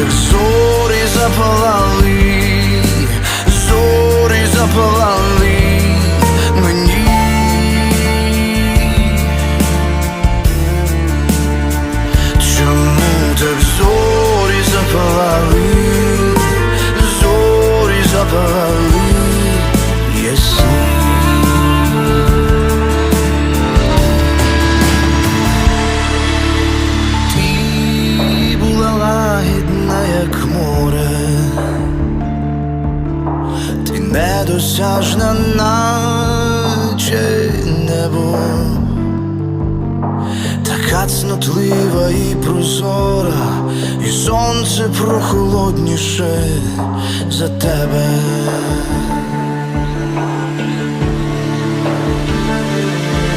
як зорі запалали, зорі запалали мені. Чому так зорі запалали, зорі запалали недосяжна, наче небо, така цнотлива і прозора, і сонце прохолодніше за тебе.